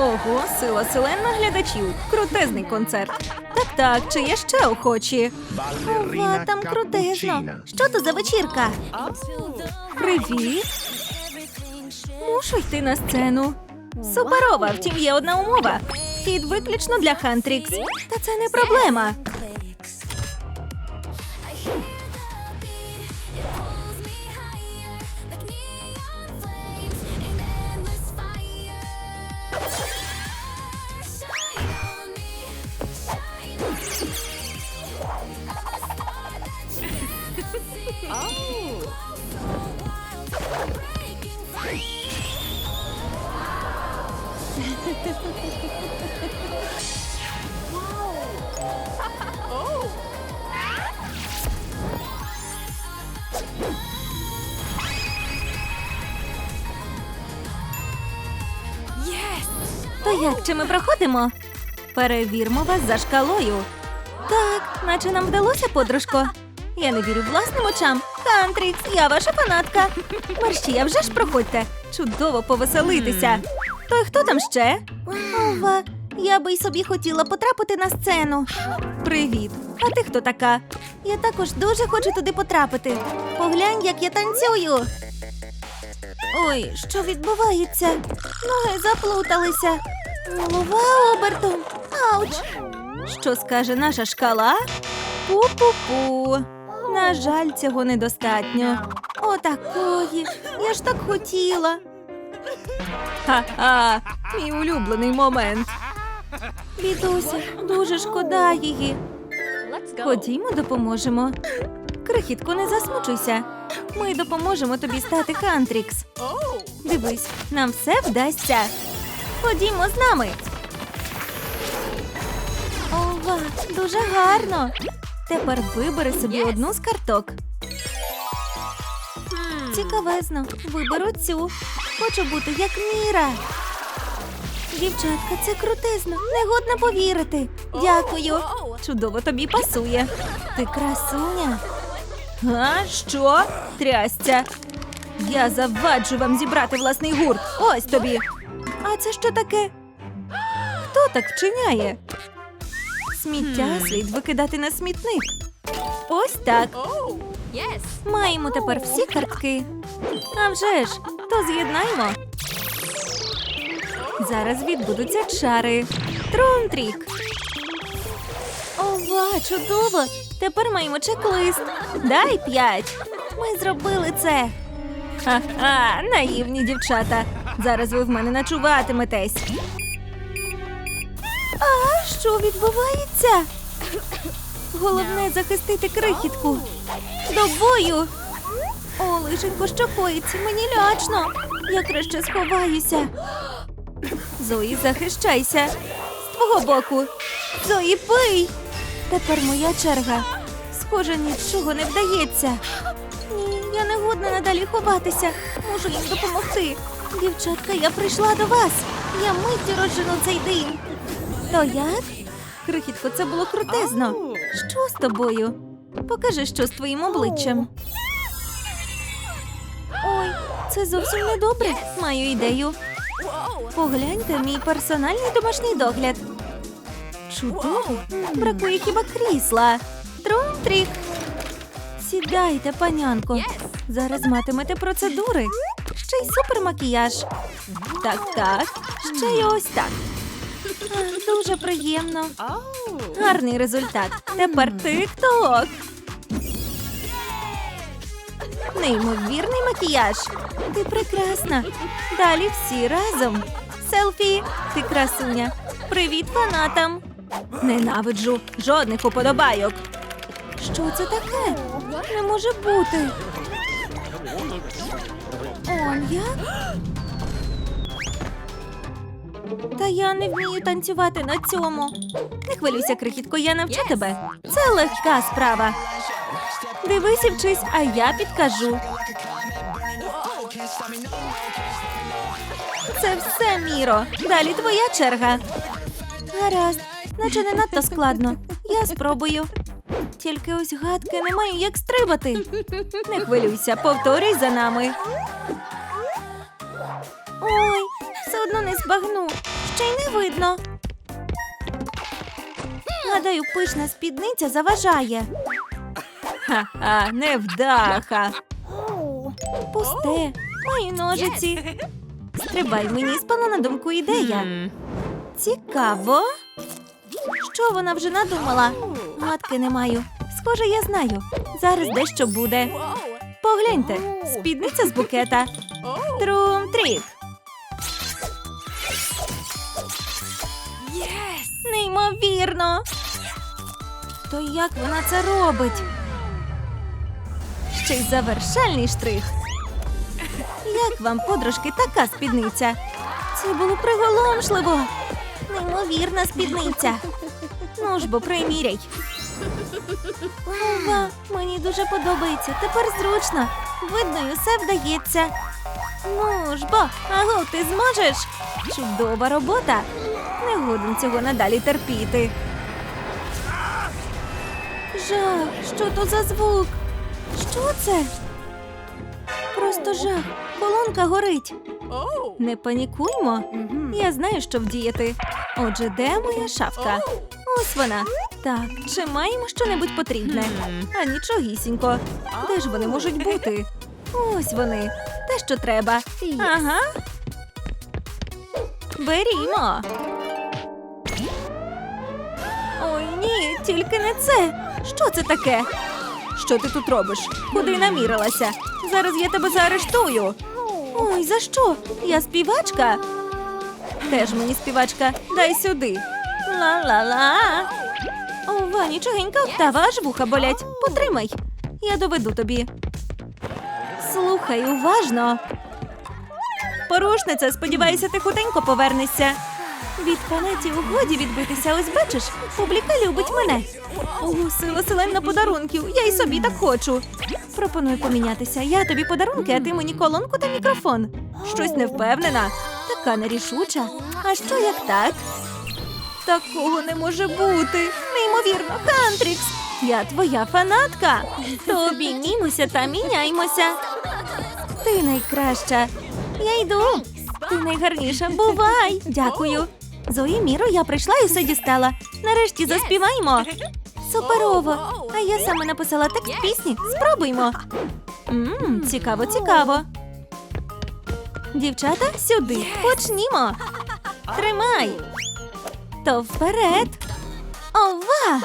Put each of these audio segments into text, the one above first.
Ого, сила селен на глядачів. Крутезний концерт. Так, так, чи є ще охочі? Ова, там крутезно. Що то за вечірка? Привіт. Мушу йти на сцену. Суперова, втім є одна умова. Вхід виключно для Хантрікс. Та це не проблема. То як, чи ми проходимо? Перевірмо вас за шкалою. Так, наче нам вдалося, подружко. Я не вірю власним очам. Хантрікс, я ваша фанатка. Мерщі, а вже ж проходьте. Чудово повеселитися. То й хто там ще? Ова, я би й собі хотіла потрапити на сцену. Привіт. А ти хто така? Я також дуже хочу туди потрапити. Поглянь, як я танцюю. Ой, що відбувається? Ноги заплуталися. Голова обертом. Ауч. Що скаже наша шкала? Пу-пу-пу. На жаль, цього недостатньо. Отакої. Я ж так хотіла. Ха-ха, мій улюблений момент. Бідуся, дуже шкода її. Ходімо, допоможемо. Крихітко, не засмучуйся. Ми допоможемо тобі стати Хантрікс. Дивись, нам все вдасться. Ходімо з нами. Ова, дуже гарно. Тепер вибери собі одну з карток. Цікавезно, виберу цю. Хочу бути як Міра. Дівчатка, це крутезно. Не годно повірити. Дякую. Чудово тобі пасує. Ти красуня. А що? Трясця. Я заваджу вам зібрати власний гурт. Ось тобі. А це що таке? Хто так вчиняє? Сміття слід викидати на смітник. Ось так. Маємо тепер всі картки. А вже ж, то з'єднаймо. Зараз відбудуться чари. Трунтрік. Ова, чудово! Тепер маємо чек-лист. Дай п'ять. Ми зробили це. Ха-ха, наївні дівчата. Зараз ви в мене ночуватиметесь. А що відбувається? Головне захистити крихітку. До бою. О, лишенько, що мені лячно. Я краще сховаюся. Зої, захищайся. З твого боку. Зої, пий. Тепер моя черга. Схоже, нічого не вдається. Ні, я не годна надалі ховатися. Можу їм допомогти. Дівчатка, я прийшла до вас. Я миттю розжену цей дим. То як? Крихітко, це було крутезно. Що з тобою? Покажи, що з твоїм обличчям. Ой, це зовсім не добре. Маю ідею. Погляньте мій персональний домашній догляд. Чудово. Бракує хіба крісла. Трум-трік. Сідайте, панянко. Зараз матимете процедури. Ще й супермакіяж. Так, так. Ще й ось так. Дуже приємно. Гарний результат. Тепер тик-ток. Неймовірний макіяж. Ти прекрасна. Далі всі разом. Селфі, ти красуня. Привіт фанатам. Ненавиджу жодних уподобайок. Що це таке? Не може бути. Он як? Та я не вмію танцювати на цьому. Не хвилюйся, крихітко, я навчу тебе. Це легка справа. Дивись вчись, а я підкажу. Це все, Міро. Далі твоя черга. Гаразд, наче не надто складно. Я спробую. Тільки ось гадки не маю як стрибати. Не хвилюйся, повторюй за нами. Ой, все одно не збагну. ще й не видно. Гадаю, пишна спідниця заважає. Ха-ха, невдаха. Пусте, мої ножиці. Стрибай, мені спала на думку ідея. Цікаво. Що вона вже надумала? Гадки не маю. Схоже, я знаю. Зараз дещо буде. Погляньте, спідниця з букета. Трум-трік. Неймовірно. То як вона це робить? Ще завершальний штрих. Як вам, подружки, така спідниця? Це було приголомшливо. Неймовірна спідниця. Ну ж бо приміряй. Ова, мені дуже подобається. Тепер зручно. Видно, і усе вдається. Ну ж бо, аго, ти зможеш? Чудова робота. Не годен цього надалі терпіти. Жах, що то за звук? Що це? Просто жах. Колонка горить. Не панікуймо. Я знаю, що вдіяти. Отже, де моя шафка? Ось вона. Так, чи маємо щонебудь потрібне? А нічогісінько. Де ж вони можуть бути? Ось вони. Те, що треба. Ага. Берімо. Ой, ні, тільки не це. Що це таке? Що ти тут робиш? Куди намірилася? Зараз я тебе заарештую. Ой, за що? Я співачка. Теж мені співачка. Дай сюди. Ла-ла-ла. Ова, нічогенька октава, аж вуха болять. Потримай. Я доведу тобі. Слухай уважно. Порушниця, сподіваюся, ти хутенько повернешся. Від планеті у годі відбитися, ось бачиш, публіка любить мене. О, сила селена подарунків, я й собі так хочу. Пропоную помінятися. Я тобі подарунки, а ти мені колонку та мікрофон. Щось не впевнена, така нерішуча. А що як так? Такого не може бути. Неймовірно, Хантрікс. Я твоя фанатка. То обіймімося та міняймося. Ти найкраща. Я йду. Ти найгарніша. Бувай. Дякую. Зої Міро, я прийшла і все дістала. Нарешті заспіваємо. Суперово. А я саме написала текст пісні. Спробуймо. Мм, цікаво, цікаво. Дівчата, сюди. Почнімо. Тримай. То вперед. Ова!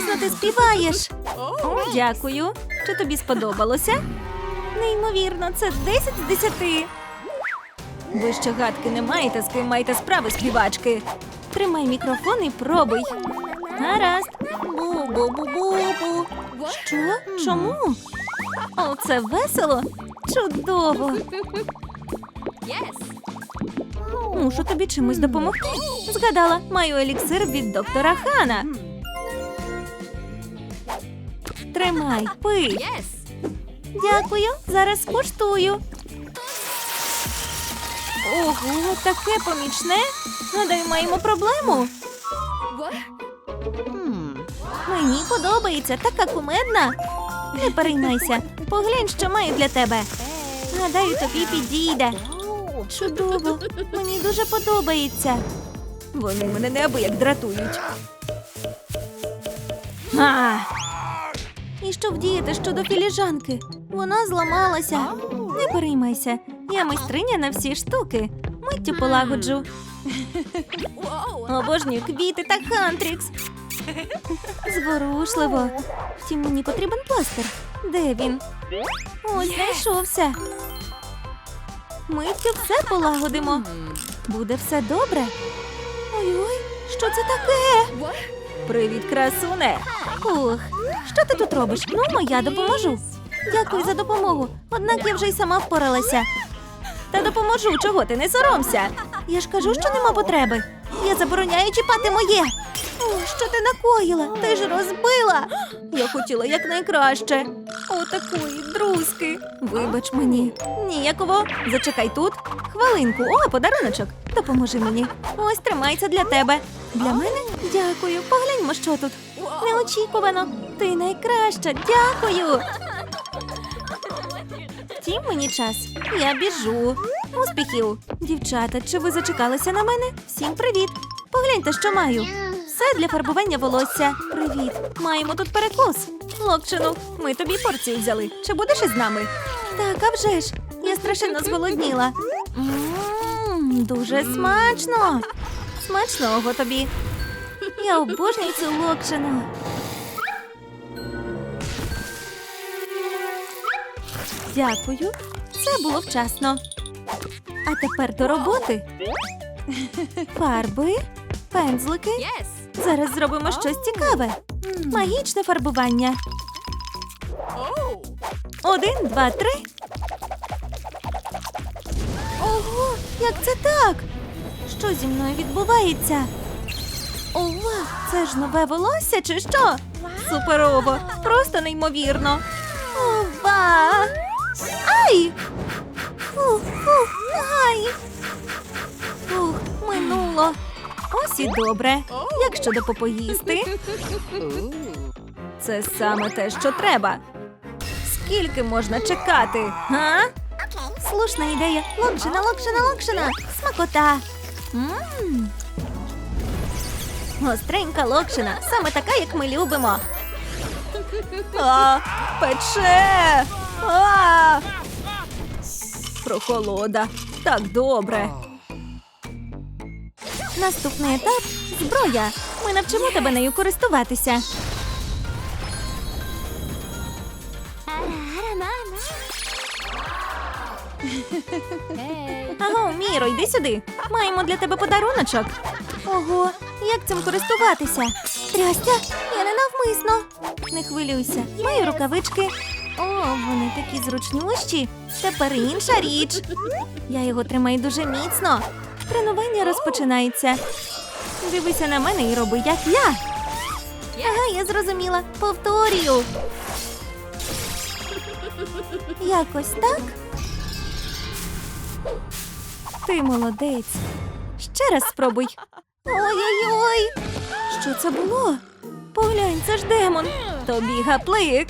Крутизно ти співаєш. Дякую. Чи тобі сподобалося? Неймовірно, це 10 з 10. Ви ще гадки не маєте, з ким маєте справи співачки. Тримай мікрофон і пробуй. Гаразд. Бу-бу-бу-бу-бу. Що? Чому? О, це весело. Чудово. Мушу тобі чимось допомогти. Згадала, маю еліксир від доктора Хана. Тримай, пий. Дякую, зараз скуштую. Ого, таке помічне. Гадаю, маємо проблему. Мені подобається, така кумедна. Не переймайся, поглянь, що маю для тебе. Гадаю, тобі підійде. Чудово, мені дуже подобається. Вони мене неабияк дратують. А! Що вдіяти щодо філіжанки? Вона зламалася. Не переймайся, я майстриня на всі штуки. Миттю полагоджу. Обожнюю квіти та хантрікс. Зворушливо. Втім, мені потрібен пластир. Де він? Ось знайшовся. Миттю все полагодимо. Буде все добре. Ой-ой, що це таке? Привіт, красуне. Ух, що ти тут робиш? Ну, я допоможу. Дякую за допомогу. Однак я вже й сама впоралася. Та допоможу, чого ти не соромся. Я ж кажу, що нема потреби. Я забороняю чіпати моє. О, що ти накоїла? Ти ж розбила. Я хотіла якнайкраще. О, такої друзки. Вибач мені. Ніяково. Зачекай тут. Хвилинку. О, подаруночок. Допоможи мені. Ось тримайся для тебе. Для мене? Дякую. Погляньмо, що тут. Неочікувано. Ти найкраща, дякую. Втім, мені час. Я біжу. Успіхів. Дівчата, чи ви зачекалися на мене? Всім привіт. Погляньте, що маю. Все для фарбування волосся. Привіт. Маємо тут перекус. Локчину, ми тобі порцію взяли. Чи будеш із нами? Так, а вже ж. Я страшенно зголодніла. Дуже смачно. Смачного тобі. Я обожнюю цю локшину. Дякую. Це було вчасно. А тепер до роботи. Фарби, пензлики. Зараз зробимо щось цікаве. Магічне фарбування. Один, два, три. Як це так? Що зі мною відбувається? Ова, це ж нове волосся чи що? Суперово! Просто неймовірно. Ова! Ай! Фу, фу, ай! Фух, минуло. Ось і добре. Як щодо попоїсти? Це саме те, що треба. Скільки можна чекати? Га? Слушна ідея. Локшина, локшина, локшина. Смакота. Мм. Гостренька локшина. Саме така, як ми любимо. А, пече. А! Прохолода. Так добре. Наступний етап зброя. Ми навчимо тебе нею користуватися. Аго, Міро, йди сюди. Маємо для тебе подаруночок. Ого, як цим користуватися? Трястя, я не навмисно. Не хвилюйся, маю рукавички. О, вони такі зручнющі. Тепер інша річ. Я його тримаю дуже міцно. Тренування розпочинається. Дивися на мене і роби, як я. Ага, я зрозуміла. Повторюю. Якось так. Ти молодець. Ще раз спробуй. Ой-ой-ой. Що це було? Поглянь, це ж демон. Тобі гаплик.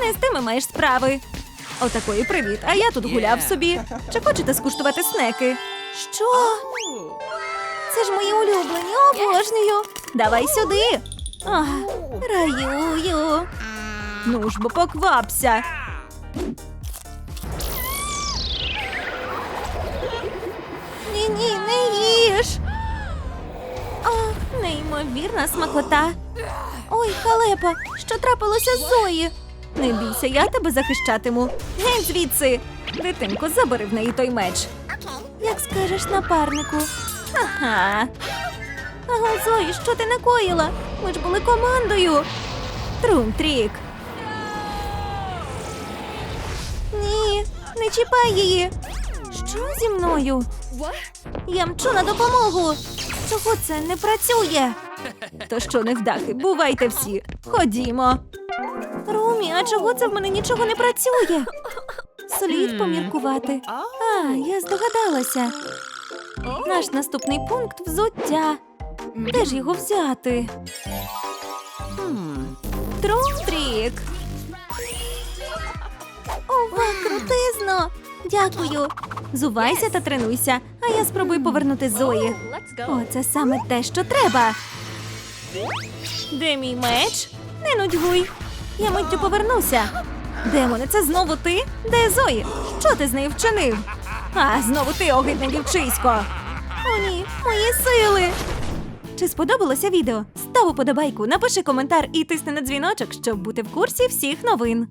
Не з тими маєш справи. Отакої привіт, а я тут гуляв собі. Чи хочете скуштувати снеки? Що? Це ж мої улюблені, обожнюю. Давай сюди. Ах, раюю. Ну ж бо поквапся. Їж. О, неймовірна смакота. Ой, халепа, що трапилося з Зої? Не бійся, я тебе захищатиму. Геть звідси. Дитинко, забери в неї той меч. Як скажеш напарнику. Ага. Ага, Зої, що ти накоїла? Ми ж були командою. Трум-трік. Ні, не чіпай її. Що зі мною? Я мчу на допомогу. Чого це не працює? То що, невдахи, бувайте всі. Ходімо. Румі, а чого це в мене нічого не працює? Слід поміркувати. А, я здогадалася. Наш наступний пункт взуття. Де ж його взяти? Трум-трік. Ова, крутизно! Дякую. Зувайся та тренуйся, а я спробую повернути Зої. О, це саме те, що треба. Де мій меч? Не нудьгуй. Я миттю повернуся. Демоне, це знову ти? Де Зої? Що ти з нею вчинив? А, знову ти, огидне дівчисько. О, ні, мої сили. Чи сподобалося відео? Став уподобайку, напиши коментар і тисни на дзвіночок, щоб бути в курсі всіх новин.